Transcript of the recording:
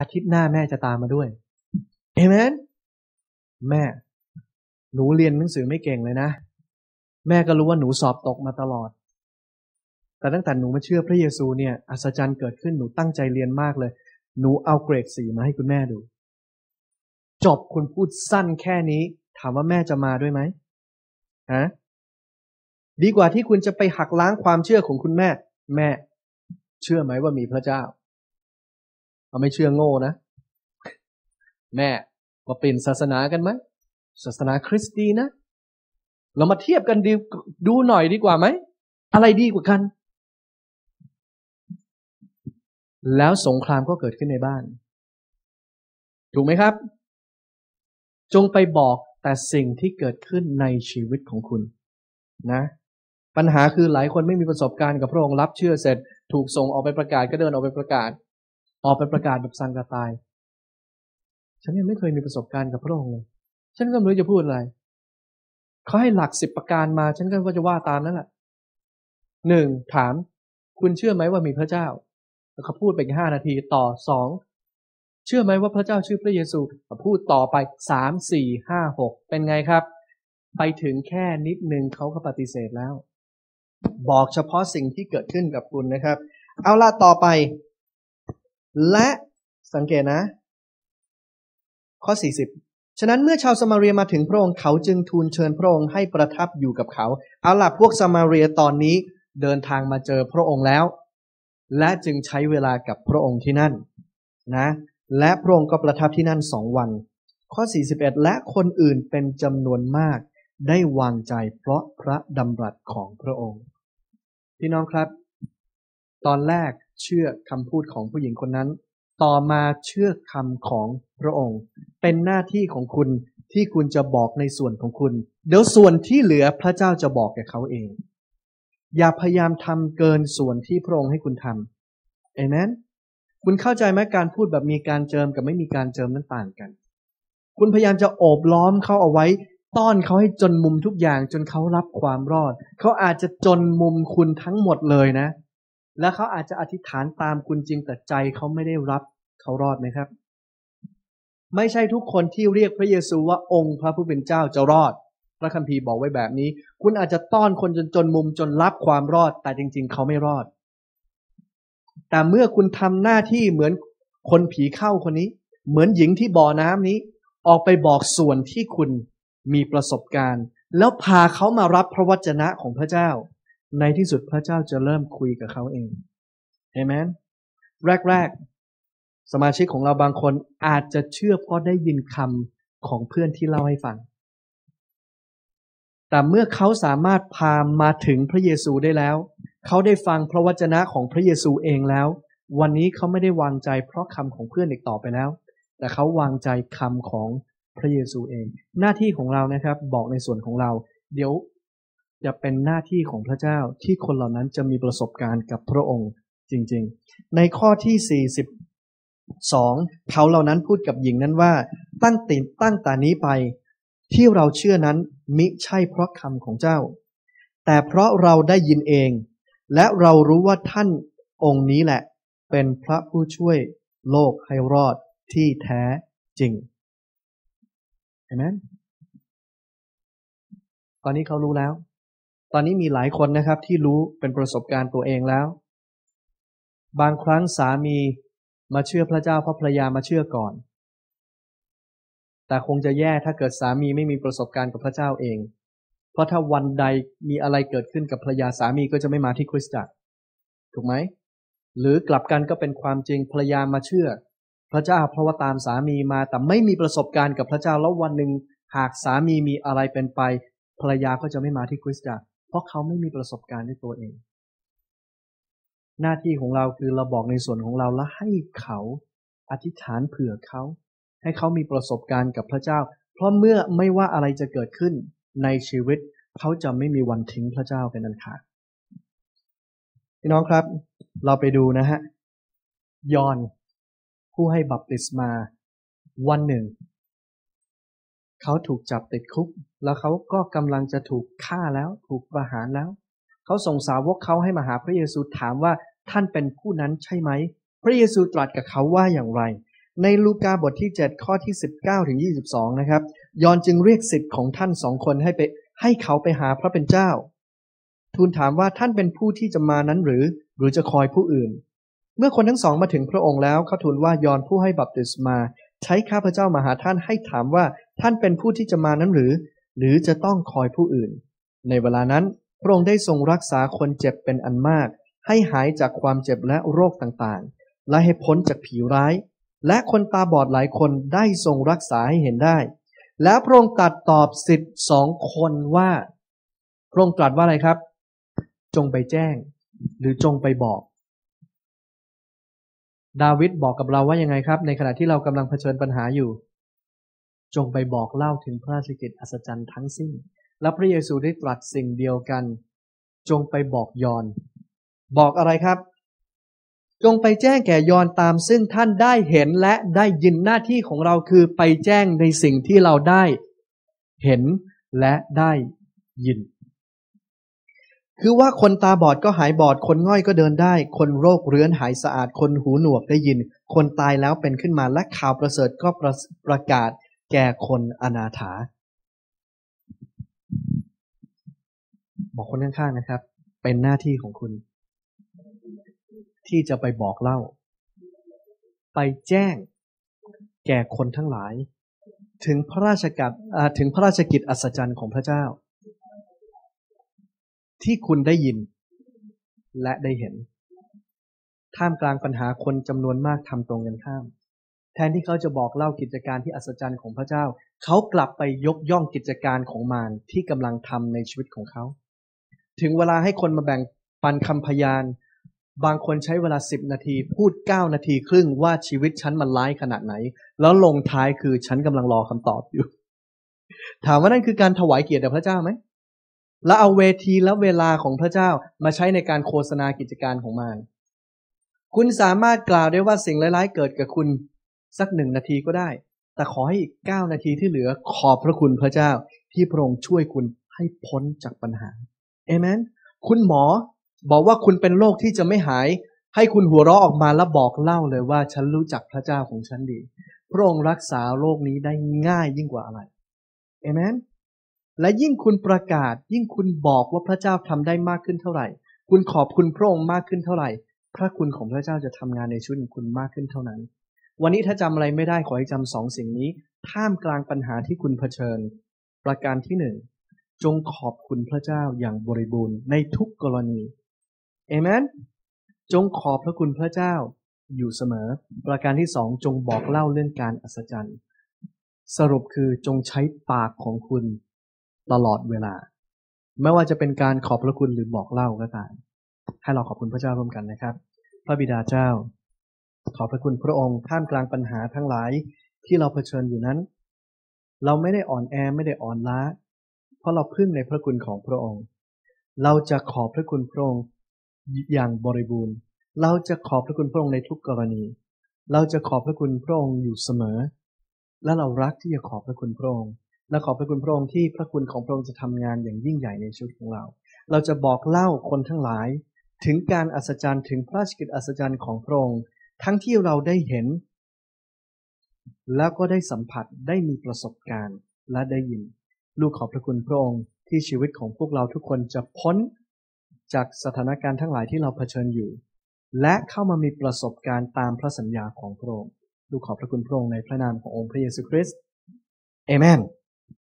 อาทิตย์หน้าแม่จะตามมาด้วยเอเมนแม่ หนูเรียนหนังสือไม่เก่งเลยนะ แม่ก็รู้ว่าหนูสอบตกมาตลอด แต่ตั้งแต่หนูมาเชื่อพระเยซูเนี่ยอัศจรรย์เกิดขึ้นหนูตั้งใจเรียนมากเลย หนูเอาเกรดสีมาให้คุณแม่ดู จบคุณพูดสั้นแค่นี้ ถามว่าแม่จะมาด้วยไหมฮะดีกว่าที่คุณจะไปหักล้างความเชื่อของคุณแม่ แม่ เชื่อไหมว่ามีพระเจ้า เราไม่เชื่อโง่นะ แม่มาเปลี่ยนศาสนากันไหมศาสนาคริสต์ดีนะ เรามาเทียบกันดูดูหน่อยดีกว่าไหม อะไรดีกว่ากัน แล้วสงครามก็เกิดขึ้นในบ้าน ถูกไหมครับ จงไปบอกแต่สิ่งที่เกิดขึ้นในชีวิตของคุณ นะ ปัญหาคือหลายคนไม่มีประสบการณ์กับพระองค์รับเชื่อเสร็จ ถูกส่งออกไปประกาศก็เดินออกไปประกาศ ออกไปประกาศแบบสังกตาย ฉันยังไม่เคยมีประสบการณ์กับพระองค์เลย ฉันก็ไม่รู้จะพูดอะไร เขาให้หลักสิบประการมา ฉันก็จะว่าตามนั่นแหละหนึ่งถาม คุณเชื่อไหมว่ามีพระเจ้า แล้วเขาพูดไปห้านาทีต่อสองเชื่อไหมว่าพระเจ้าชื่อพระเยซูพูดต่อไปสามสี่ห้าหกเป็นไงครับ ไปถึงแค่นิดนึงเขาก็ปฏิเสธแล้ว บอกเฉพาะสิ่งที่เกิดขึ้นกับคุณนะครับ เอาล่ะต่อไป และสังเกตนะ ข้อสี่สิบฉะนั้นเมื่อชาวสมาเรียมาถึงพระองค์เขาจึงทูลเชิญพระองค์ให้ประทับอยู่กับเขา เอาล่ะพวกสมาเรียตอนนี้เดินทางมาเจอพระองค์แล้ว และจึงใช้เวลากับพระองค์ที่นั่นนะ และพระองค์ก็ประทับที่นั่นสองวัน ข้อ 41 และคนอื่นเป็นจำนวนมากได้วางใจเพราะพระดำรัสของพระองค์ พี่น้องครับ ตอนแรก เชื่อคำพูดของผู้หญิงคนนั้น ต่อมาเชื่อคำของพระองค์ เป็นหน้าที่ของคุณที่คุณจะบอกในส่วนของคุณ เดี๋ยวส่วนที่เหลือพระเจ้าจะบอกแก่เขาเอง อย่าพยายามทำเกินส่วนที่พระองค์ให้คุณทำเอเมนคุณเข้าใจไหมการพูดแบบมีการเจิมกับไม่มีการเจิมนั้นต่างกัน คุณพยายามจะโอบล้อมเขาเอาไว้ ต้อนเขาให้จนมุมทุกอย่างจนเขารับความรอด เขาอาจจะจนมุมคุณทั้งหมดเลยนะ แล้วเขาอาจจะอธิษฐานตามคุณจริงแต่ใจเขาไม่ได้รับเขารอดไหมครับ ไม่ใช่ทุกคนที่เรียกพระเยซูว่าองค์พระผู้เป็นเจ้าจะรอด พระคัมภีร์บอกไว้แบบนี้ คุณอาจจะต้อนคนจนจนมุมจนรับความรอด แต่จริง ๆ เขาไม่รอด แต่เมื่อคุณทำหน้าที่เหมือนคนผีเข้าคนนี้ เหมือนหญิงที่บ่อน้ำนี้ ออกไปบอกส่วนที่คุณมีประสบการณ์ แล้วพาเขามารับพระวจนะของพระเจ้า ในที่สุดพระเจ้าจะเริ่มคุยกับเขาเองเอเมนแรกๆ สมาชิกของเราบางคนอาจจะเชื่อเพราะได้ยินคำของเพื่อนที่เล่าให้ฟัง แต่เมื่อเขาสามารถพามาถึงพระเยซูได้แล้ว เขาได้ฟังพระวจนะของพระเยซูเองแล้ว วันนี้เขาไม่ได้วางใจเพราะคำของเพื่อนอีกต่อไปแล้ว แต่เขาวางใจคำของพระเยซูเอง หน้าที่ของเรานะครับบอกในส่วนของเรา เดี๋ยว จะเป็นหน้าที่ของพระเจ้าที่คนเหล่านั้นจะมีประสบการณ์กับพระองค์จริงๆ ในข้อที่ 42 เขาเหล่านั้นพูดกับหญิงนั้นว่า ตั้งติตั้งแต่นี้ไป ที่เราเชื่อนั้นมิใช่เพราะคำของเจ้า แต่เพราะเราได้ยินเอง และเรารู้ว่าท่านองค์นี้แหละ เป็นพระผู้ช่วยโลกให้รอดที่แท้จริงเห็นไหมตอนนี้เขารู้แล้ว ตอนนี้มีหลายคนนะครับที่รู้เป็นประสบการณ์ตัวเองแล้ว บางครั้งสามีมาเชื่อพระเจ้าเพราะภรรยามาเชื่อก่อน แต่คงจะแย่ถ้าเกิดสามีไม่มีประสบการณ์กับพระเจ้าเอง เพราะถ้าวันใดมีอะไรเกิดขึ้นกับภรรยาสามีก็จะไม่มาที่คริสตจักร ถูกไหม หรือกลับกันก็เป็นความจริงภรรยามาเชื่อ พระเจ้าเพราะว่าตามสามีมาแต่ไม่มีประสบการณ์กับพระเจ้าแล้ววันหนึ่งหากสามีมีอะไรเป็นไป ภรรยาก็จะไม่มาที่คริสตจักร เพราะเขาไม่มีประสบการณ์ในตัวเอง หน้าที่ของเราคือเราบอกในส่วนของเราแล้วให้เขาอธิษฐานเผื่อเขา ให้เขามีประสบการณ์กับพระเจ้า เพราะเมื่อไม่ว่าอะไรจะเกิดขึ้นในชีวิต เขาจะไม่มีวันทิ้งพระเจ้าเป็นอันขาดพี่น้องครับ เราไปดูนะฮะยอนผู้ให้บัพติศมา วันหนึ่ง เขาถูกจับติดคุก แล้วเขาก็กำลังจะถูกฆ่าแล้ว ถูกประหารแล้ว เขาส่งสาวกเขาให้มาหาพระเยซูถามว่าท่านเป็นผู้นั้นใช่ไหม พระเยซูตรัสกับเขาว่าอย่างไร ในลูกาบทที่ 7 ข้อที่ 19ถึง22 นะครับ ยอนจึงเรียกสิทธิ์ของท่านสองคนให้ไปให้เขาไปหาพระเป็นเจ้า ทูลถามว่าท่านเป็นผู้ที่จะมานั้นหรือ หรือจะคอยผู้อื่น เมื่อคนทั้งสองมาถึงพระองค์แล้วเขาทูลว่ายอนผู้ให้บัพติศมา ใช้ข้าพเจ้ามาหาท่านให้ถามว่าท่านเป็นผู้ที่จะมานั้นหรือ หรือจะต้องคอยผู้อื่น ในเวลานั้นพระองค์ได้ทรงรักษาคนเจ็บเป็นอันมาก ให้หายจากความเจ็บและโรคต่างๆ และให้พ้นจากผีร้าย และคนตาบอดหลายคนได้ทรงรักษาให้เห็นได้ แล้วพระองค์ตรัสตอบสิทธิ์สองคนว่าพระองค์ตรัสว่าอะไรครับ จงไปแจ้ง หรือจงไปบอก ดาวิดบอกกับเราว่ายังไงครับ ในขณะที่เรากำลังเผชิญปัญหาอยู่ จงไปบอกเล่าถึงพระราชกิจอัศจรรย์ทั้งสิ้น และพระเยซูได้ตรัสสิ่งเดียวกัน จงไปบอกยอน บอกอะไรครับ จงไปแจ้งแก่ยอนตามซึ่งท่านได้เห็นและได้ยินหน้าที่ของเราคือไปแจ้งในสิ่งที่เราได้ เห็นและได้ยิน คือว่าคนตาบอดก็หายบอด คนง่อยก็เดินได้ คนโรคเรื้อนหายสะอาด คนหูหนวกได้ยิน คนตายแล้วเป็นขึ้นมาและข่าวประเสริฐก็ประประกาศแก่คนอนาถา บอกคนข้างๆนะครับ เป็นหน้าที่ของคุณ ที่จะไปบอกเล่า ไปแจ้ง แก่คนทั้งหลาย ถึงพระราชกัดถึงพระราชกิจอัศจรรย์ของพระเจ้า ที่คุณได้ยิน และได้เห็น ท่ามกลางปัญหาคนจำนวนมากทำตรงกันข้าม แทนที่เขาจะบอกเล่ากิจการที่อัศจรรย์ของพระเจ้า เขากลับไปยกย่องกิจการของมารที่กำลังทำในชีวิตของเขา ถึงเวลาให้คนมาแบ่งปันคำพยาน บางคนใช้เวลาสิบนาที พูดเก้านาทีครึ่งว่าชีวิตฉันมันร้ายขนาดไหน แล้วลงท้ายคือฉันกำลังรอคำตอบอยู่ ถามว่านั่นคือการถวายเกียรติแด่พระเจ้าไหม แล้วเอาเวทีและเวลาของพระเจ้ามาใช้ในการโฆษณากิจการของมารคุณสามารถกล่าวได้ว่าสิ่งร้ายๆเกิดกับคุณสักหนึ่งนาทีก็ได้ แต่ขอให้อีกเก้านาทีที่เหลือขอบพระคุณพระเจ้าที่พระองค์ช่วยคุณให้พ้นจากปัญหาเอเมน คุณหมอบอกว่าคุณเป็นโรคที่จะไม่หาย ให้คุณหัวเราะออกมาแล้วบอกเล่าเลยว่าฉันรู้จักพระเจ้าของฉันดี พระองค์รักษาโรคนี้ได้ง่ายยิ่งกว่าอะไรเอเมน และยิ่งคุณประกาศ ยิ่งคุณบอกว่าพระเจ้าทำได้มากขึ้นเท่าไหร่ คุณขอบคุณพระองค์มากขึ้นเท่าไหร่ พระคุณของพระเจ้าจะทำงานในชีวิตของคุณมากขึ้นเท่านั้น วันนี้ถ้าจำอะไรไม่ได้ขอให้จำสองสิ่งนี้ ท่ามกลางปัญหาที่คุณเผชิญ ประการที่หนึ่งจงขอบคุณพระเจ้าอย่างบริบูรณ์ในทุกกรณีเอเมนจงขอบพระคุณพระเจ้าอยู่เสมอ ประการที่สองจงบอกเล่าเรื่องการอัศจรรย์ สรุปคือจงใช้ปากของคุณ ตลอดเวลา ไม่ว่าจะเป็นการขอบพระคุณหรือบอกเล่าก็ตามให้เราขอบคุณพระเจ้าร่วมกันนะครับ พระบิดาเจ้า ขอบพระคุณพระองค์ท่ามกลางปัญหาทั้งหลายที่เราเผชิญอยู่นั้น เราไม่ได้อ่อนแอไม่ได้อ่อนล้า เพราะเราพึ่งในพระคุณของพระองค์ เราจะขอบพระคุณพระองค์อย่างบริบูรณ์ เราจะขอบพระคุณพระองค์ในทุกกรณี เราจะขอบพระคุณพระองค์อยู่เสมอ และเรารักที่จะขอบพระคุณพระองค์ และขอพระคุณพระองค์ที่พระคุณของพระองค์จะทำงานอย่างยิ่งใหญ่ในชีวิตของเรา เราจะบอกเล่าคนทั้งหลาย ถึงการอัศจรรย์ถึงพระราชกิจอัศจรรย์ของพระองค์ทั้งที่เราได้เห็น แล้วก็ได้สัมผัสได้มีประสบการณ์และได้ยิน ลูกขอบพระคุณพระองค์ที่ชีวิตของพวกเราทุกคนจะพ้นจากสถานการณ์ทั้งหลายที่เราเผชิญอยู่ และเข้ามามีประสบการณ์ตามพระสัญญาของพระองค์ดูกขอบพระคุณพระองค์ในพระนามขององค์พระเยซูคริสต์เอเมน